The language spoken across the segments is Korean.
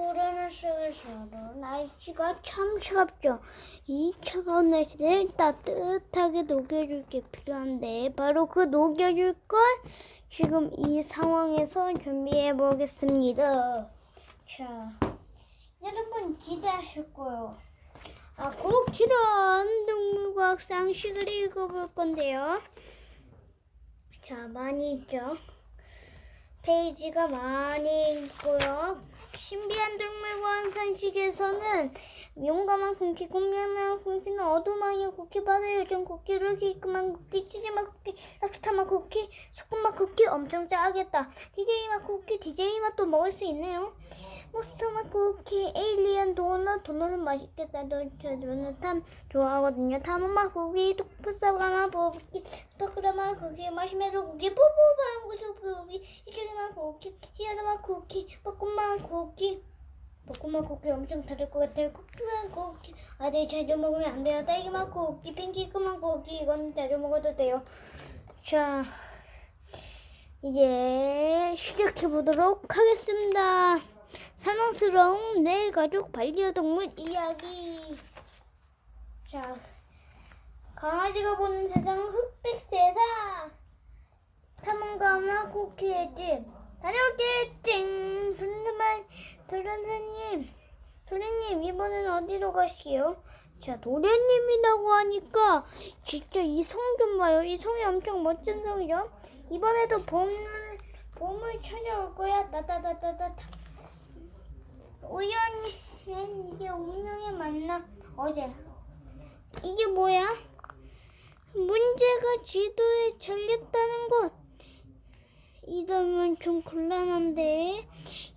코로나19에서 날씨가 참 차갑죠. 이 차가운 날씨를 따뜻하게 녹여줄 게 필요한데 바로 그 녹여줄 걸 지금 이 상황에서 준비해 보겠습니다. 자, 여러분 기대하실 거예요. 아, 꼭 이런 동물과학 상식을 읽어볼 건데요. 자, 많이 있죠. 페이지가 많이 있고요. 신비한 동물과 상식에서는 용감한 쿠키, 공명한 쿠키는 어두마이의 쿠키, 바다 요정 쿠키, 루키크만 쿠키, 치즈맛 쿠키, 락스타맛 쿠키, 소금맛 쿠키 엄청 짜겠다. DJ 맛 쿠키, DJ 맛도 먹을 수 있네요. 모스터맛 쿠키, 에일리언 도넛, 도넛은 맛있겠다. 저 도넛 탐 좋아하거든요. 탐맛 쿠키, 톡프사가맛 쿠키, 스파크라맛 쿠키, 마시멜로 쿠키, 뽀뽀 바람 쿠키, 이쪽에만 쿠키, 히어로맛 쿠키, 볶음맛 쿠키. 볶음맛 쿠키 엄청 다를 것 같아요. 쿠키만 쿠키. 아, 네, 자주 먹으면 안 돼요. 딸기맛 쿠키, 팬케이크만 쿠키. 이건 자주 먹어도 돼요. 자, 이제 시작해 보도록 하겠습니다. 사랑스러운 내 가족 반려동물 이야기. 자, 강아지가 보는 세상 흑백 세상. 탐험가마 쿠키의 집. 다녀올게, 찡. 도련말, 도련사님. 도련님, 이번엔 어디로 가시게요? 자, 도련님이라고 하니까 진짜 이 성 좀 봐요. 이 성이 엄청 멋진 성이죠? 이번에도 봄을, 봄을 찾아올 거야. 따다다다다다. 우연히 이게 운명의 만남 어제. 이게 뭐야? 문제가 지도에 잘렸다는 것. 이러면 좀 곤란한데.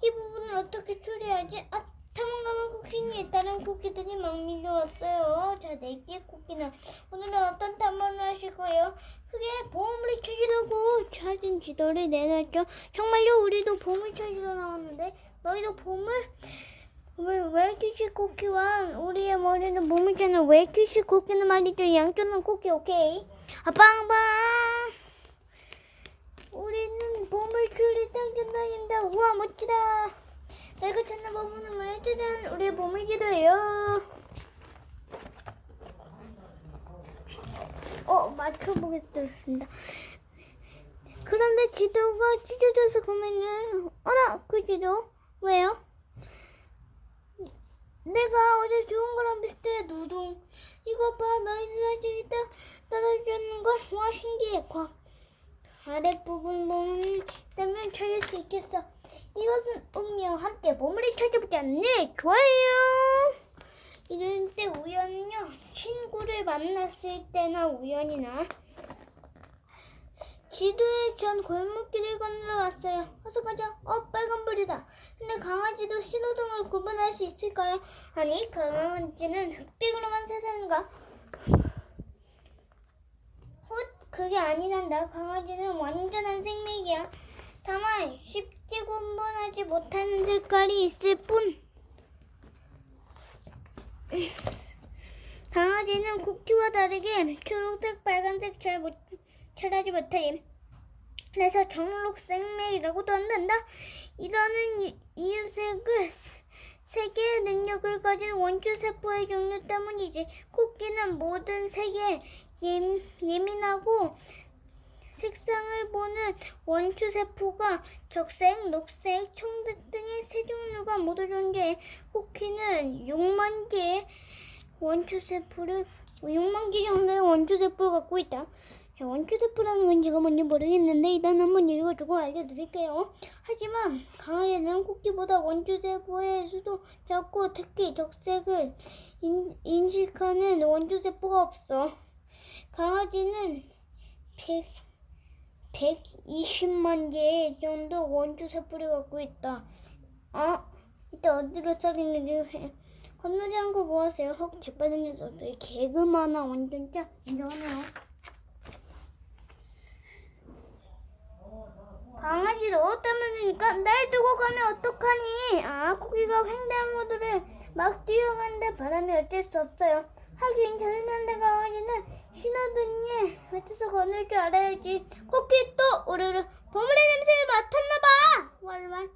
이 부분을 어떻게 처리하지? 아 탐험가만 쿠키니. 다른 쿠키들이 막 밀려왔어요. 자 네개 쿠키는 오늘은 어떤 탐험을 하실 거예요? 그게 보물을 찾으려고. 찾은 지도를 내놨죠. 정말요? 우리도 보물 찾으러 나왔는데 너희도 보물? 왜, 웰키시 쿠키와 우리의 머리는 몸이잖아. 웰키시 쿠키는 말이죠. 양쪽은 쿠키, 오케이. 아, 빵빵! 우리는 보물줄이 당첨다닌다. 우와, 멋지다. 내가 찾는 뭐야? 짜잔, 우리의 보물지도예요. 어, 맞춰보겠습니다. 그런데 지도가 찢어져서 보면은, 어라, 그 지도? 왜요? 내가 어제 좋은 거랑 비슷해 누둥. 이거 봐 너희들 저기 다 떨어지는 걸와 신기해. 꽉 아랫부분 보면 있다면 찾을 수 있겠어. 이것은 운명 함께 보물을 찾아보자. 네 좋아요. 이럴 때 우연요. 친구를 만났을 때나 우연이나 지도에 전 골목길을 건너 왔어요. 어서 가자. 어, 빨간불이다. 근데 강아지도 신호등을 구분할 수 있을까요? 아니, 강아지는 흑백으로만 세상인가? 훗, 그게 아니란다. 강아지는 완전한 생맥이야. 다만 쉽게 구분하지 못하는 색깔이 있을 뿐. 강아지는 쿠키와 다르게 초록색, 빨간색 잘 못, 잘하지 못해. 그래서 정록색 맥이라고도 한단다. 이라는 이- 이유색을 세- 세 개의 능력을 가진 원주 세포의 종류 때문이지. 쿠키는 모든 색에 예, 예민하고 색상을 보는 원주 세포가 적색, 녹색, 청색 등의 세 종류가 모두 존재해. 쿠키는 6만 개의 원주 세포를 6만 개 정도의 원주 세포를 갖고 있다. 세포라는 건 제가 뭔지 모르겠는데 일단 한번 읽어주고 알려드릴게요. 하지만 강아지는 쿠키보다 원주 세포의 수도 작고 특히 적색을 인, 인식하는 원주 세포가 없어. 강아지는 100, 120만 개 정도 원주 세포를 갖고 있다. 어? 이때 어디로 살인을 해? 건너지 않고 뭐 하세요? 헉, 재빠른 녀석들. 개그마나 완전 짜. 인정하네요. 강아지도 때문이니까 날 두고 가면 어떡하니? 아, 쿠키가 횡단보도를 막 뛰어가는데 바람이 어쩔 수 없어요. 하긴 잘는데 강아지는 신호등에 맞춰서 건널 줄 알아야지. 쿠키 또 우르르 보물의 냄새를 맡았나봐. 왈왈.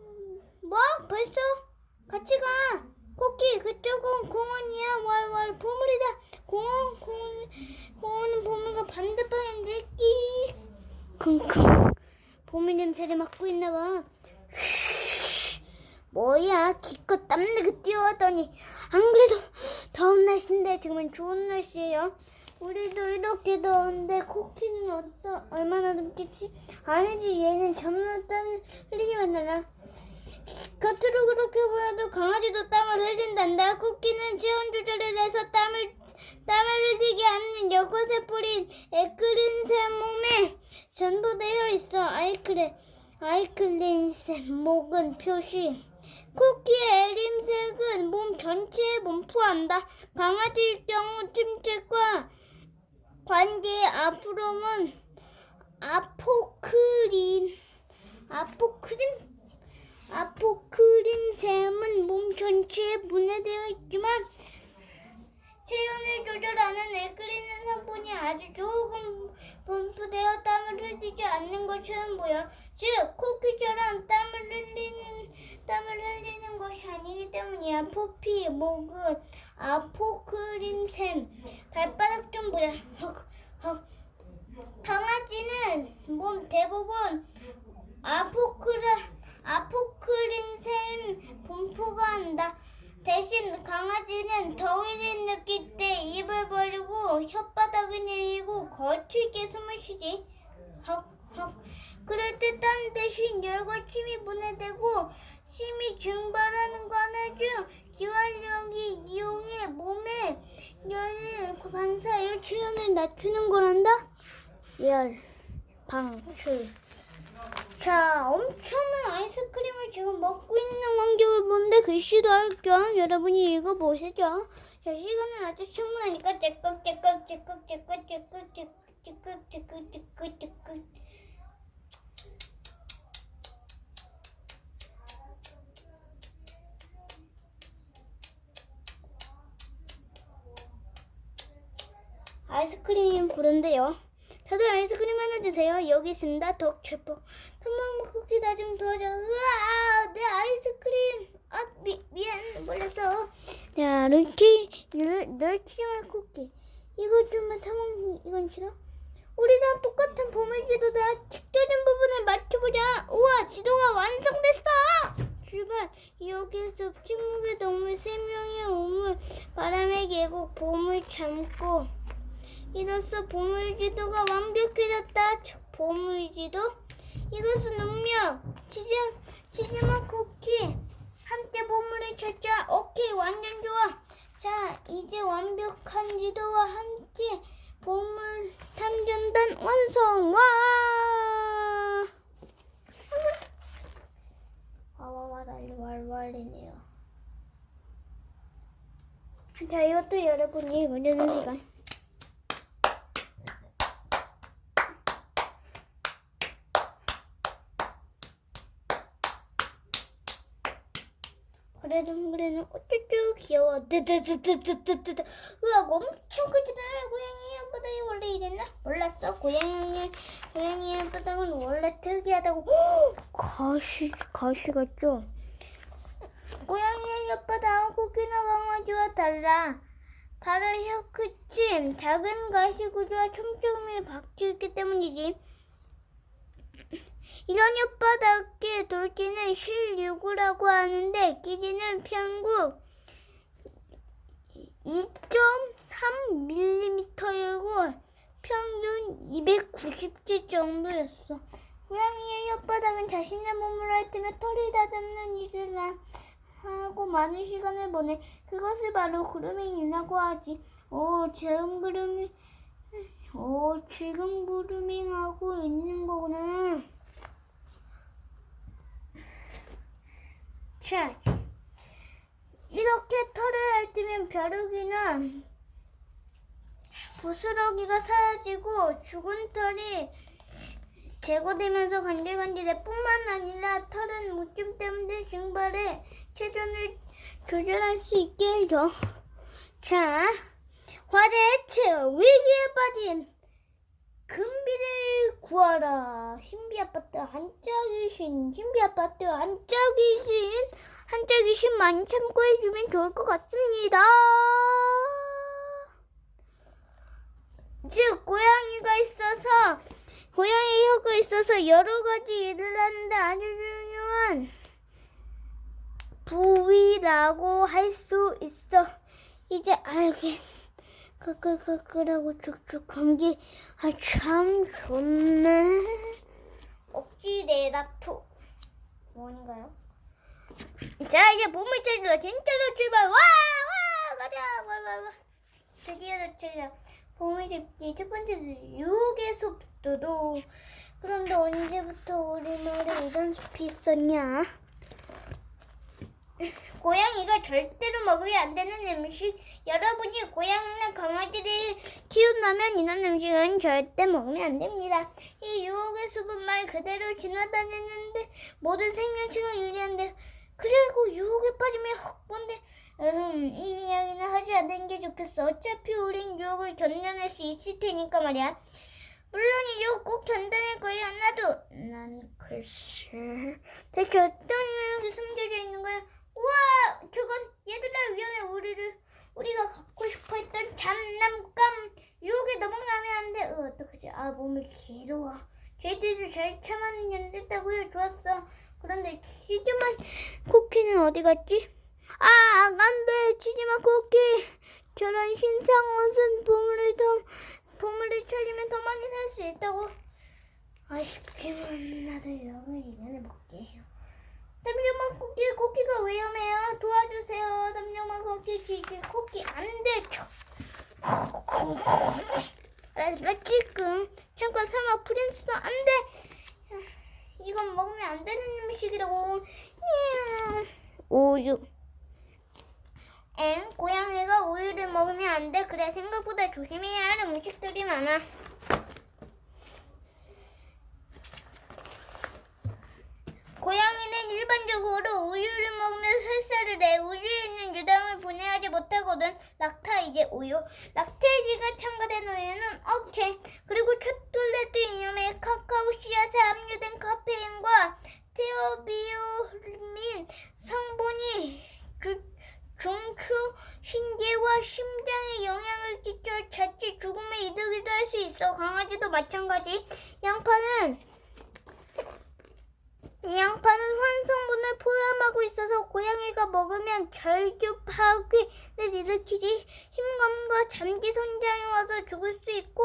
음, 뭐? 벌써? 같이 가. 코끼 그쪽은 공원이야. 왈왈 보물이다. 공원 공원 공원은 보물과 반대편인데 끼. 킁킁. 보물 냄새를 맡고 있나 봐. 뭐야 기껏 땀내고 뛰어왔더니 안 그래도 더운 날씨인데 지금은 좋은 날씨예요. 우리도 이렇게 더운데 코끼는 어떠, 얼마나 덥겠지? 아니지 얘는 전부 땀을 흘리기만 나라. 겉으로 그렇게 보여도 강아지도 땀을 흘린단다. 코끼는 체온 조절에 대해서 땀을 땀을 흘리게 하는 여것에 뿌린 에크린새 몸에 전부 되어 있어. 아이클레 아이클린새 목은 표시. 쿠키의 에림색은 몸 전체에 몸푸한다. 강아지일 경우 침책과 관계 앞으로는 아포크린 아포크린 아포크린 샘은 몸 전체에 분해되어 있지만 체온을 조절하는 에크린은 성분이 아주 조금 분포되어 땀을 흘리지 않는 것처럼 보여. 즉, 쿠키처럼 땀을 흘리는 땀을 흘리는 것이 아니기 때문이야. 포피, 목은 아포크린 샘. 발바닥 좀 보자. 헉, 헉. 강아지는 몸 대부분 아포크라 아포크린 샘 분포가 한다. 대신 강아지는 더위를 느낄 때 입을 벌리고 혓바닥을 내리고 거칠게 숨을 쉬지. 헉, 헉. 그럴 때 땀 대신 열과 침이 분해되고 침이 증발하는 관을 중 기관력이 이용해 몸에 열을 반사하여 체온을 낮추는 거란다. 열, 방출. 자, 엄청난 아이스크림을 지금 먹고 있는 광경을 보는데 글씨도 할 겸 여러분이 읽어보시죠. 자, 시간은 아주 충분하니까 째깍 째깍 째깍 째깍 째깍 째깍 째깍 째깍 째깍 째깍 아이스크림이 부른데요. 저도 아이스크림 하나 주세요. 여기 있습니다. 덕출폭. 한번 쿠키 나 좀 도와줘. 으아, 내 아이스크림. 아, 미, 미안. 몰랐어. 자, 르키, 르키말 쿠키. 이거 좀만 타먹, 이건 싫어? 우리랑 똑같은 보물 지도다. 찢겨진 부분을 맞춰보자. 우와, 지도가 완성됐어! 출발. 여기서 침묵의 동물 세 명의 우물, 바람의 계곡, 보물 참고. 이로써 보물지도가 완벽해졌다. 저 보물지도? 이것은 운명. 치즈, 치즈맛 쿠키. 함께 보물을 찾자. 오케이, 완전 좋아. 자, 이제 완벽한 지도와 함께 보물 탐정단 완성. 와! 와와와 달리 왈왈이네요. 자, 이것도 여러분이 읽어주는 시간. 그래는 그래는 어쭈쭈 귀여워. 뜨뜨뜨뜨뜨뜨뜨 으악 엄청 크지다. 고양이 혓바닥이 원래 이랬나? 몰랐어. 고양이 고양이 혓바닥은 원래 특이하다고. 헉! 가시 가시 같죠? 고양이의 혓바닥은 코끼나 강아지와 달라. 바로 혀 끝임 작은 가시 구조와 촘촘히 박혀 있기 때문이지. 이런 혓바닥의 돌기는 실유구라고 하는데 길이는 평균 2.3mm이고 평균 290지 정도였어. 고양이의 혓바닥은 자신의 몸을 핥으며 털이 다듬는 일을 하- 하고 많은 시간을 보내. 그것을 바로 그루밍이라고 하지. 오, 지금 그루밍, 오, 지금 그루밍하고 있는 거구나. 자, 이렇게 털을 핥으면 벼룩이나 부스러기가 사라지고 죽은 털이 제거되면서 간질간질해 뿐만 아니라 털은 무침 때문에 증발해 체온을 조절할 수 있게 해줘. 자, 화재 해체 위기에 빠진 금비를 구하라. 신비 아파트 한짝이신 신비 아파트 한짝이신 한짝이신 많이 참고해주면 좋을 것 같습니다. 즉 고양이가 있어서 고양이 혀가 있어서 여러 가지 일을 하는데 아주 중요한 부위라고 할 수 있어. 이제 알겠. 크크크크라고 쭉쭉한 게, 아, 참 좋네. 억지 내다투. 뭐인가요? 자, 이제 보물 찾으러 진짜로 출발! 와! 와! 가자! 와, 와, 와. 드디어 도착이다. 보물 잡기 첫 번째는 유혹의 속도도. 그런데 언제부터 우리 마을에 이런 숲이 있었냐? 고양이가 절대로 먹으면 안 되는 음식. 여러분이 고양이나 강아지를 키운다면 이런 음식은 절대 먹으면 안 됩니다. 이 유혹의 숲은 말 그대로 지나다니는데 모든 생명체가 유리한데 그리고 유혹에 빠지면 헛본데 음, 이 이야기는 하지 않는 게 좋겠어. 어차피 우린 유혹을 견뎌낼 수 있을 테니까 말이야. 물론이죠. 꼭 견뎌낼 거예요. 나도. 난 글쎄. 대체 어떤 유혹이 숨겨져 있는 거야? 우와! 저건 얘들아 위험해. 우리를 우리가 갖고 싶어 했던 장난감 유혹에 넘어가면 안 돼. 어, 어떡하지? 아, 몸이 괴로워. 저희들도 잘 참아는 견뎠다고요. 좋았어. 그런데 치즈맛 쿠키는 어디 갔지? 아, 안 돼. 치즈맛 쿠키. 저런 신상 옷은 보물을 더, 보물을 찾으면 더 많이 살 수 있다고. 아쉽지만 나도 여기 이번에 먹게요. 담요만 쿠키, 쿠키가 위험해요. 도와주세요. 담요만 쿠키, 치즈 쿠키 안 돼. 알았어, 지금. 잠깐 설마 프린스도 안 돼. 이건 먹으면 안 되는 음식이라고. 음, 우유. 엥, 고양이가 우유를 먹으면 안 돼. 그래, 생각보다 조심해야 할 음식들이 많아. 고양이는 일반적으로 우유를 먹으면 설사를 해. 우유에 있는 유당을 분해하지 못하거든. 락타이제 우유. 락테이지가 첨가된 우유는 오케이. 그리고 초콜릿도 위험해. 카카오 씨앗에 함유된 카페인과 테오비오민 성분이 그 중추, 신계와 심장에 영향을 끼쳐 자칫 죽음에 이르기도 할 수 있어. 강아지도 마찬가지. 양파는 이 양파는 환성분을 포함하고 있어서 고양이가 먹으면 절규 파괴를 일으키지 심감과 잠기 선장이 와서 죽을 수 있고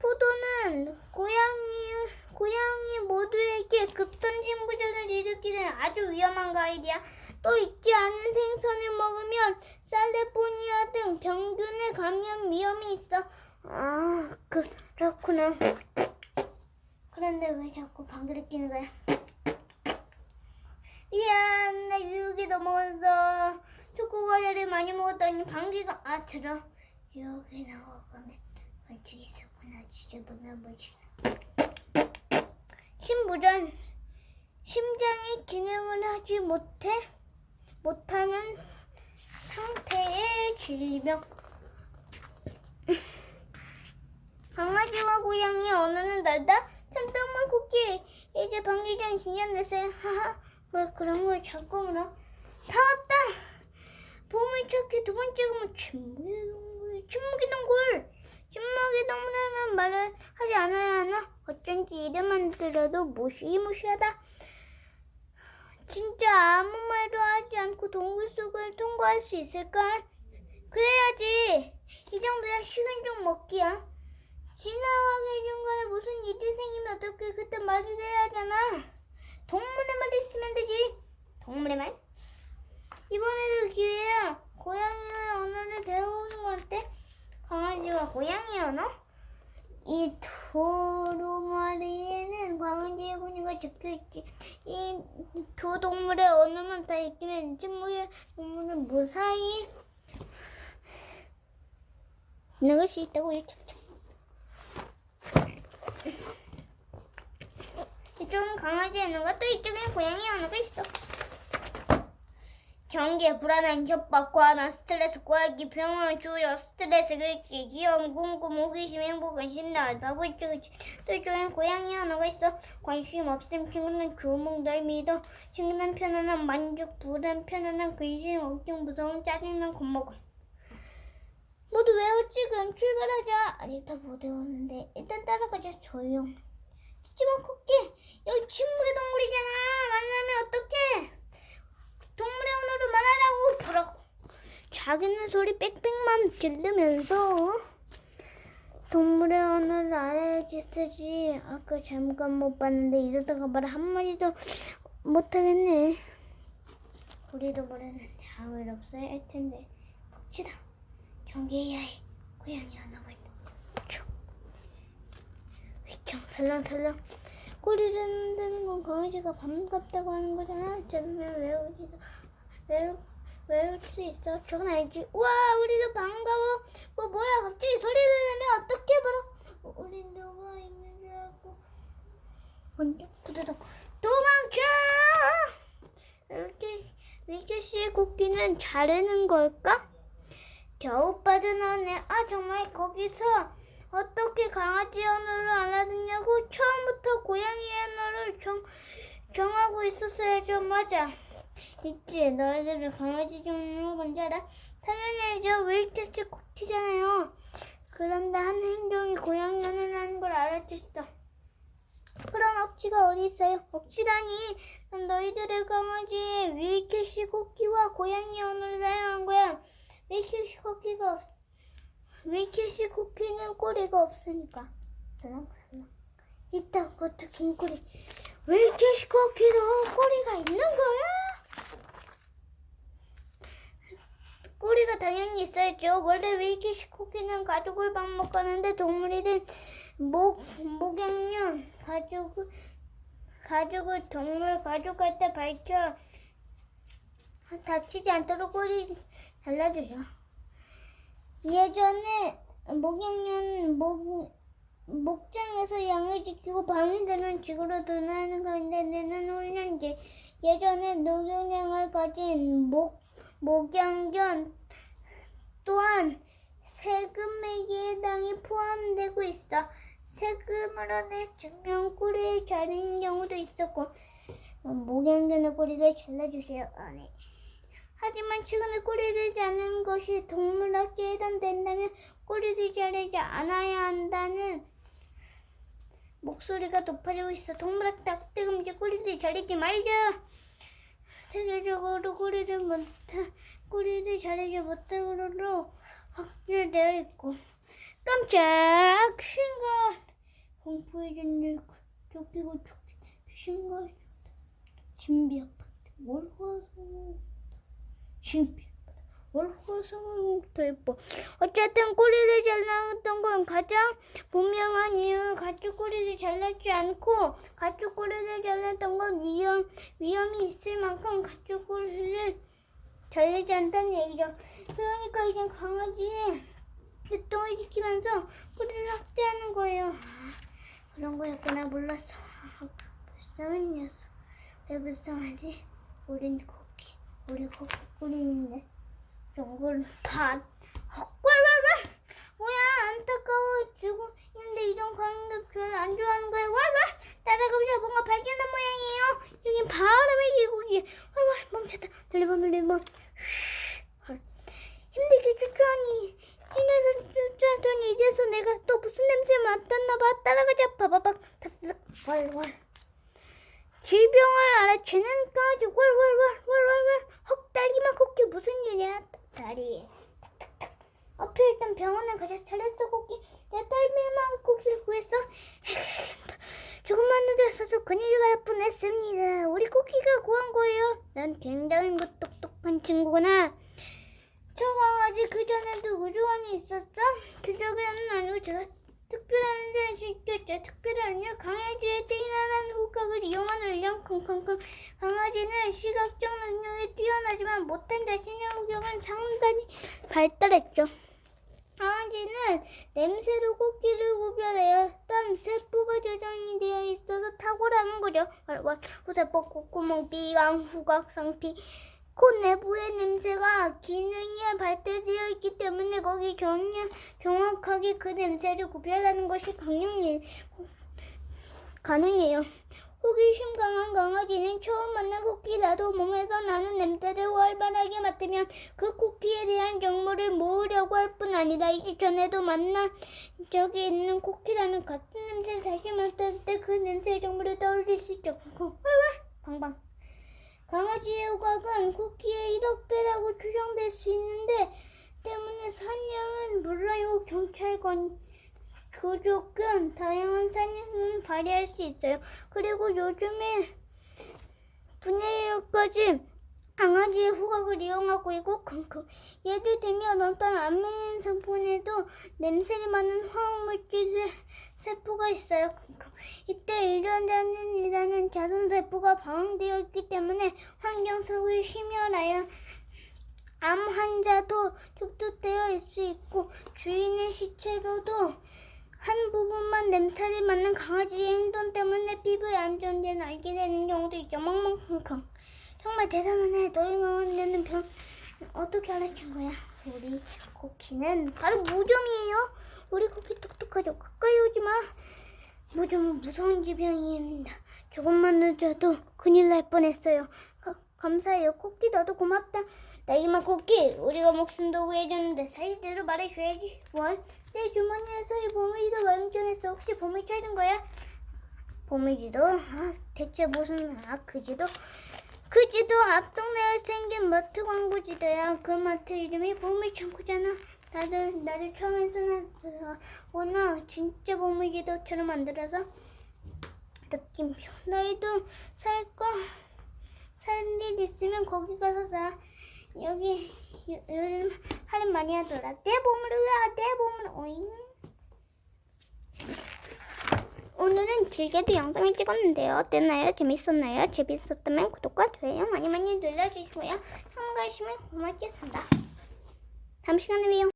포도는 고양이 고양이 모두에게 급선 심부전을 일으키는 아주 위험한 과일이야. 또 익지 않은 생선을 먹으면 살레포니아 등 병균의 감염 위험이 있어. 아 그렇구나. 그런데 왜 자꾸 방귀를 끼는 거야? 미안, 나 유혹이 넘어가서 초코 과자를 많이 먹었더니 방귀가 아 들어. 유혹이 나와가면 얼죽 있었구나. 지저분한 뭐지? 심부전 심장이 기능을 하지 못해 못하는 상태의 질병. 강아지와 고양이 언어는 달다. 참떡만 쿠키 이제 방귀장 지연됐어요. 하하. 뭐 그런 걸 자꾸 물어. 다 왔다. 보물 찾기 두 번째가 뭐 침묵의 동굴, 침묵의 동굴. 침묵의 동굴이라는 말을 하지 않아야 하나? 어쩐지 이름만 들어도 무시무시하다. 진짜 아무 말도 하지 않고 동굴 속을 통과할 수 있을까? 그래야지. 이 정도야 시간 좀 먹기야. 지나가기 중간에 무슨 일이 생기면 어떻게 그때 말을 해야 하잖아. 동물의 말 있으면 되지. 동물의 말? 이번에도 기회야. 고양이의 언어를 배워보는 건 어때? 강아지와 고양이 언어? 이 두루마리에는 강아지의 군이가 적혀있지. 이 두 동물의 언어만 다 있기는 침묵의 동물은 무사히 지나갈 수 있다고 이렇게. 이쪽은 강아지 언어가 또 이쪽엔 고양이 언어가 있어. 경계, 불안한 협박, 과한 스트레스, 과학기, 병원, 주력, 스트레스, 긁기, 귀여움, 궁금, 호기심, 행복은 신나, 바보 이쪽은 또쪽엔 고양이 하나가 있어. 관심 없음, 친구는 주먹, 널 믿어. 친구는 편안한 만족, 불안, 편안한 근심, 걱정, 무서움, 짜증난, 겁먹어. 모두 외웠지? 그럼 출발하자. 다못 외웠는데 일단 따라가자. 조용. 하지만 코끼 여기 침묵의 동물이잖아. 만나면 어떡해? 동물의 언어로 말하라고. 보라고. 자기는 소리 빽빽만 들으면서 동물의 언어를 알아야지 쓰지. 아까 잠깐 못 봤는데 이러다가 말 한마디도 못하겠네. 우리도 모르는데 아무 일 없어야 할 텐데. 봅시다. 경계해야 해. 고양이 하나가 있다. 촉. 휘청 살랑살랑. 꼬리를 흔드는 건 강아지가 반갑다고 하는 거잖아. 저러면 외우지도 외우 외울 수 있어. 저건 알지. 우와, 우리도 반가워. 뭐 뭐야? 갑자기 소리를 내면 어떻게 바로? 우리 누가 있는 줄 알고. 먼저 부드덕 도망쳐. 이렇게 위규 씨의 코끼는 자르는 걸까? 겨우 빠져나오네. 아 정말 거기서 어떻게 강아지 언어를 알아듣냐고 처음부터 고양이 언어를 정, 정하고 있었어야죠. 맞아. 있지. 너희들은 강아지 종류는 뭔지 알아? 당연히 알죠. 웨이트스 코키잖아요. 그런데 한 행동이 고양이 하는 걸 알아줬어. 그런 억지가 어디 있어요? 억지라니. 난 너희들의 강아지의 윌캐시 코키와 고양이 언어를 사용한 거야. 윌캐시 코키가 없. 윌캐시 코키는 꼬리가 없으니까. 살랑살랑. 이딴 것도 긴 꼬리. 윌캐시 코키도 꼬리가 있는 거야? 꼬리가 당연히 있어야죠. 원래 윌캐시 코키는 가족을 밥 먹었는데 동물이 된 목, 목양년 가족을, 가족을 동물 가족할 때 밝혀 다치지 않도록 꼬리 잘라주죠. 예전에 목양년 목, 목장에서 양을 지키고 되면 지구로 돌아오는 가운데 내는 훈련제. 예전에 녹용량을 가진 목, 목양견 또한 세금 매기에 해당이 포함되고 있어. 세금으로 내주면 꼬리에 자르는 경우도 있었고 목양견의 꼬리를 잘라주세요. 아, 네. 하지만 최근에 꼬리를 자르는 것이 동물학계에 해당된다면 꼬리를 자르지 않아야 한다는 목소리가 높아지고 있어. 동물학 학대 금지 꼬리를 자르지 말자. 세계적으로 꼬리를 못하 꼬리를 자르지 못하도록 확률되어 있고. 깜짝! 신간 전율 쫓기고 쫓기 귀신과 진비 아파트 월화성 신비 월화성을 더 예뻐 어쨌든 꼬리를 잘랐던 건 가장 분명한 이유 가축 꼬리를 잘랐지 않고 가축 꼬리를 잘랐던 건 위험 위험이 있을 만큼 가축 꼬리를 잘리지 않다는 얘기죠. 그러니까 이제 강아지의 유통을 지키면서 꼬리를 학대하는 거예요. 아, 그런 거였구나 몰랐어. 아, 불쌍한 녀석. 왜 불쌍하지? 우린 코끼. 우리 코끼 꼬리인데. 정글 반. 헐헐헐 뭐야 안타까워 죽고 있는데 이런 광인도 별로 안 좋아하는 거야. 왈왈 따라가보자 뭔가 발견한 모양이에요. 여긴 바람의 계곡이. 왈왈 멈췄다. 돌리번 돌리번. 쉬. 헐. 힘들게 쫓아하니 힘내서 쫓아하더니 이제서 내가 또 무슨 냄새 맡았나 봐 따라가자 바바박 탁탁 왈왈 질병을 알아채는 까지 왈왈왈왈왈왈 헉 딸기만 코끼 무슨 일이야 다리 어필 일단 병원에 가자 잘했어 코끼 내 딸기만 코끼를 구했어 조금만 늦었어도 큰일 날 뻔했습니다 우리 코끼가 구한 거예요 난 굉장히 뭐 똑똑한 친구구나 저 강아지 그 전에 도 우주원이 있었어? 주적에는 아니고 제가 특별한 데 시켰죠. 특별한 일 강아지의 뛰어난 후각을 이용하는 훈련 쿵쿵쿵 강아지는 시각적 능력이 뛰어나지만 못한 자신의 후각은 상당히 발달했죠. 강아지는 냄새로 코끼를 구별해요. 땀 세포가 조정이 되어 있어서 탁월한 거죠. 후세포, 콧구멍, 비강, 후각, 상피 코 내부에 기능이 발달되어 있기 때문에 거기 정량, 정확하게 그 냄새를 구별하는 것이 강령이 가능해요. 호기심 강한 강아지는 처음 만난 쿠키라도 몸에서 나는 냄새를 활발하게 맡으면 그 쿠키에 대한 정보를 모으려고 할 뿐 아니라 이전에도 만난 적이 있는 쿠키라면 같은 냄새를 다시 맡을 때 그 냄새의 정보를 떠올릴 수 있죠. 방방. 강아지의 후각은 쿠키의 1억 배라고 추정될 수 있는데 때문에 사냥은 물론이고 경찰관 교족은 다양한 사냥을 발휘할 수 있어요. 그리고 요즘에 분해까지 강아지의 후각을 이용하고 있고 킁킁 예를 들면 어떤 안면 성분에도 냄새를 맡는 화학물질 세포가 있어요. 킁킁 이때 일어나는이라는 자선 세포가 방황되어 있기 때문에 환경 속을 심혈하여 암 환자도 축소되어 있을 수 있고 주인의 시체로도 한 부분만 냄새를 맡는 강아지의 행동 때문에 피부에 안 좋은 데는 알게 되는 경우도 있죠. 멍멍킁킁. 정말 대단하네. 너희 강아지는 병 어떻게 알아챈 거야? 우리 코키는 바로 무좀이에요. 우리 코키 똑똑하죠. 가까이 오지 마. 무좀은 무서운 질병입니다. 조금만 늦어도 큰일 날 뻔했어요. 가- 감사해요. 코키 너도 고맙다. 나이만 코키 우리가 목숨도 구해줬는데 사실대로 말해줘야지. 뭘? 내 주머니에서 이 보물지도 완전했어. 혹시 보물 찾은 거야? 보물지도? 아, 대체 무슨 아 그지도? 그지도 앞동네에 생긴 마트 광고지도야. 그 마트 이름이 보물창고잖아. 나도 나도 처음에서 나서 오나 진짜 보물지도처럼 만들어서 느낌표. 너희도 살 거 살 일 있으면 거기 가서 사. 여기 요- 요즘 할인 많이 하더라. 내 보물이야, 내 보물. 오잉. 오늘은 길게도 영상을 찍었는데요. 어땠나요? 재밌었나요? 재밌었다면 구독과 좋아요 많이 많이 눌러주시고요. 참가하시면 고맙겠습니다. 다음 시간에 봬요.